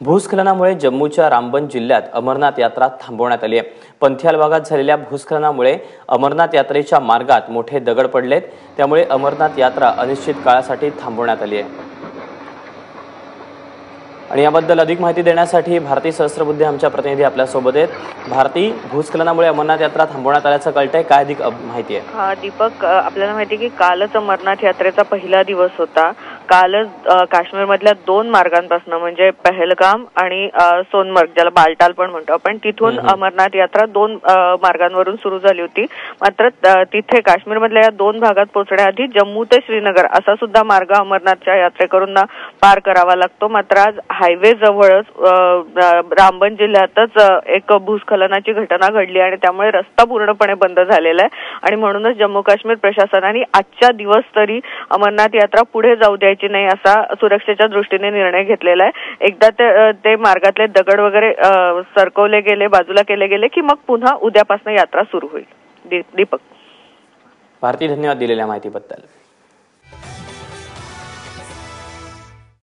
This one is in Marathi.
भूस्खलनामुळे जम्मूच्या रामबन जिल्ह्यात अमरनाथ यात्रा थांबवण्यात आली आहे. पंथियाल भागात झालेल्या भूस्खलनामुळे अमरनाथ यात्रेच्या मार्गात मोठे दगड पडलेत. त्यामुळे अमरनाथ यात्रा अनिश्चित काळासाठी थांबवण्यात आली आहे. आणि याबद्दल अधिक माहिती देण्यासाठी भारती सहस्त्रबुद्धे आमच्या प्रतिनिधी आपल्यासोबत आहेत. भारती भूस्खलनामुळे अमरनाथ यात्रा थांबवण्यात आल्याचं कळतंय. काय अधिक माहिती आहे? हा दीपक आपल्याला माहिती आहे की कालच अमरनाथ यात्रेचा पहिला दिवस होता. कालच काश्मीरमधल्या दोन मार्गांपासून म्हणजे पहलगाम आणि सोनमर्ग ज्याला बालटाल पण म्हणतो आपण तिथून अमरनाथ यात्रा दोन मार्गांवरून सुरू झाली होती. मात्र तिथे काश्मीरमधल्या या दोन भागात पोहोचण्याआधी जम्मू ते श्रीनगर असा सुद्धा मार्ग अमरनाथच्या यात्रेकरूंना पार करावा लागतो. मात्र आज हायवे जवळच रामबन जिल्ह्यातच एक भूस्खलनाची घटना घडली आणि त्यामुळे रस्ता पूर्णपणे बंद झालेला आहे. आणि म्हणूनच जम्मू काश्मीर प्रशासनाने आजच्या दिवस तरी अमरनाथ यात्रा पुढे जाऊ द्यायची नाही असा सुरक्षेच्या दृष्टीने निर्णय घेतलेला आहे. एकदा ते मार्गातले दगड वगैरे सरकवले गेले बाजूला केले गेले की मग पुन्हा उद्यापासून यात्रा सुरू होईल. दीपक. भारती धन्यवाद दिलेल्या माहितीबद्दल.